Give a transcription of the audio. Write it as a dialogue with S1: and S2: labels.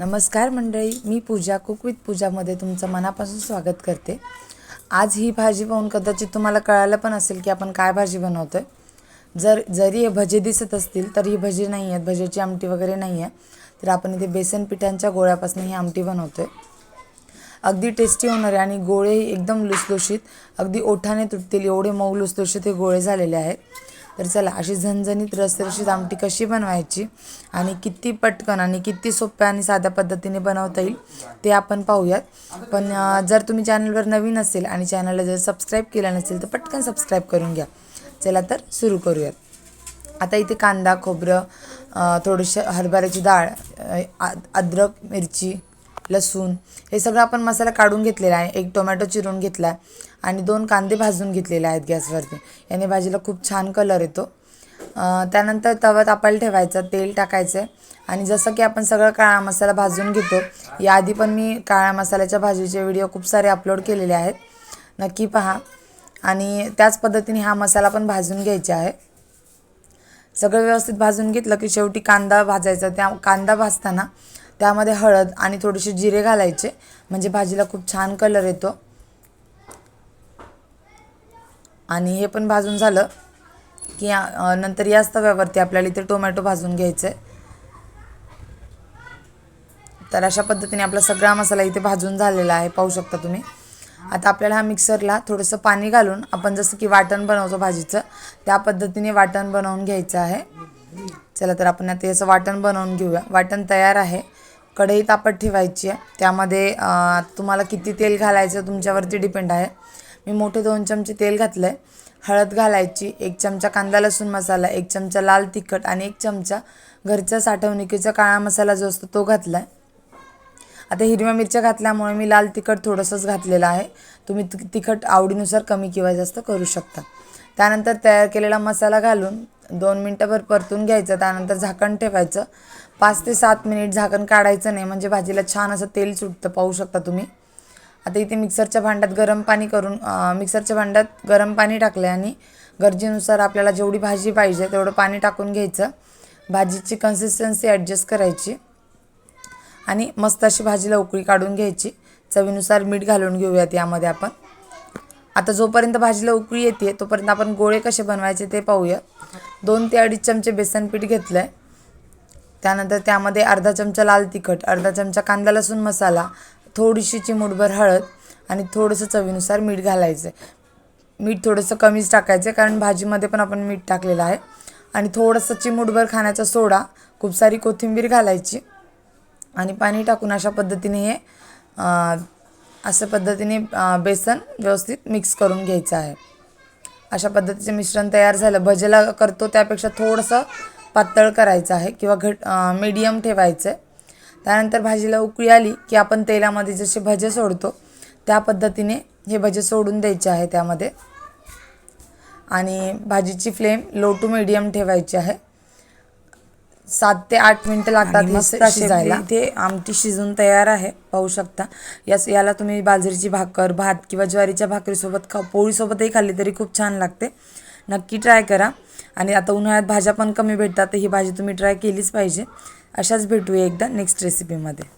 S1: नमस्कार मंडळी मी पूजा cook with पूजामध्ये तुमचं मनापासून स्वागत करते. आज ही भाजी पाहून कदाचित तुम्हाला कळालं पण असेल की आपण काय भाजी बनवतो आहे जर जरी हे भजे दिसत असतील तर ही भजी नाही आहेत भजेची आमटी वगैरे नाही आहे. तर आपण इथे बेसन पिठांच्या गोळ्यापासून ही आमटी बनवतो आहे अगदी टेस्टी होणार आहे आणि गोळेही एकदम लुसलुशीत अगदी ओठाने तुटतील एवढे मऊ लुसलुशीत हे गोळे झालेले आहेत. तर चला अशी झणझणीत रसरशीत आमटी कशी बनवायची आणि किती पटकन आणि किती सोप्या आणि साध्या पद्धतीने बनवता येईल ते आपण पाहूयात. पण जर तुम्ही चॅनलवर नवीन असेल आणि चॅनलला जर सबस्क्राईब केलं नसेल तर पटकन सबस्क्राईब करून घ्या. चला तर सुरू करूयात. आता इथे कांदा खोबरं थोडंसं हरभऱ्याची डाळ अद्रक मिरची लसूण हे सगळं आपण मसाला काढून घेतलेला आहे. एक टोमॅटो चिरून घेतला आहे आणि दोन कांदे भाजून घेतलेले आहेत गॅसवरती. याने भाजीला खूप छान कलर येतो. त्यानंतर तवा तापायला ठेवायचा तेल टाकायचं आहे आणि जसं की आपण सगळं काळा मसाला भाजून घेतो याआधी पण मी काळ्या मसाल्याच्या भाजीचे व्हिडिओ खूप सारे अपलोड केलेले आहेत. नक्की पहा. आणि त्याच पद्धतीने हा मसाला पण भाजून घ्यायचा आहे. सगळं व्यवस्थित भाजून घेतलं की शेवटी कांदा भाजायचा. त्या कांदा भाजताना त्यामध्ये हळद आणि थोडेसे जिरे घालायचे. म्हणजे भाजीला खूप छान कलर येतो. आणि हे पण भाजून झालं की नंतर याच तव्यावरती आपल्याला इथे टोमॅटो भाजून घ्यायचं आहे तर अशा पद्धतीने आपला सगळा मसाला इथे भाजून झालेला आहे पाहू शकता तुम्ही. आता आपल्याला हा मिक्सरला थोडंसं पाणी घालून आपण जसं की वाटण बनवतो भाजीचं त्या पद्धतीने वाटण बनवून घ्यायचं आहे. चला तर आपण आता याचं वाटण बनवून घेऊया. वाटण तयार आहे. कढई तापत ठेवायची आहे. त्यामध्ये तुम्हाला किती तेल घालायचं तुमच्यावरती डिपेंड आहे. मी मोठे दोन चमचे तेल घातलं आहे हळद घालायची एक चमचा कांदा लसूण मसाला एक चमचा लाल तिखट आणि एक चमचा घरच्या साठवणुकीचा काळा मसाला जो असतो तो घातला आहे आता हिरव्या मिरच्या घातल्यामुळे मी लाल तिखट थोडंसंच घातलेलं आहे. तुम्ही ति- तिखट आवडीनुसार कमी किंवा जास्त करू शकता. त्यानंतर तयार केलेला मसाला घालून दोन मिनटंभर परतून घ्यायचं. त्यानंतर झाकण ठेवायचं. पाच ते सात मिनिट झाकण काढायचं नाही म्हणजे भाजीला छान असं तेल सुटतं पाहू शकता तुम्ही. आता इथे मिक्सरच्या भांड्यात गरम पाणी करून मिक्सरच्या भांड्यात गरम पाणी टाकलं आहे आणि गरजेनुसार आपल्याला जेवढी भाजी पाहिजे तेवढं पाणी टाकून घ्यायचं. भाजीची कन्सिस्टन्सी ॲडजस्ट करायची आणि मस्त अशी भाजीला उकळी काढून घ्यायची. चवीनुसार मीठ घालून घेऊयात यामध्ये आपण. आता जोपर्यंत भाजीला उकळी येते तोपर्यंत आपण गोळे कसे बनवायचे ते पाहूया. दोन ते अडीच चमचे बेसन पीठ घेतलं आहे त्यानंतर त्यामध्ये अर्धा चमचा लाल तिखट अर्धा चमचा कांदा लसूण मसाला थोडीशी चिमूटभर हळद आणि थोडंसं चवीनुसार मीठ घालायचं आहे मीठ थोडंसं कमीच टाकायचं आहे कारण भाजीमध्ये पण आपण मीठ टाकलेलं आहे. आणि थोडंसं चिमूटभर खाण्याचा सोडा खूप सारी कोथिंबीर घालायची आणि पाणी टाकून अशा पद्धतीने हे अशा पद्धतीने बेसन व्यवस्थित मिक्स करून घ्यायचं आहे. अशा पद्धतीचे मिश्रण तयार झालं. भजेला करतो त्यापेक्षा थोडंसं पातळ करायचं आहे किंवा घट मीडियम ठेवायचं आहे त्यानंतर भाजीला उकळी आली की आपण तेलामध्ये जसे भजे सोडतो त्या पद्धतीने हे भजे सोडून द्यायचे आहे त्यामध्ये. आणि भाजीची फ्लेम लो टू मीडियम ठेवायची आहे. सात ते आठ मिनिटं लागतात शिजायला. इथे आमटी शिजून तयार आहे पाहू शकता. यास याला तुम्ही बाजरीची भाकर भात किंवा ज्वारीच्या भाकरीसोबत खा पोळीसोबतही खाल्ली तरी खूप छान लागते. नक्की ट्राय करा. आणि आता उन्हाळ्यात भाज्या पण कमी भेटतात तर ही भाजी तुम्ही ट्राय केलीच पाहिजे. अशाच भेटूया एकदा नेक्स्ट रेसिपीमध्ये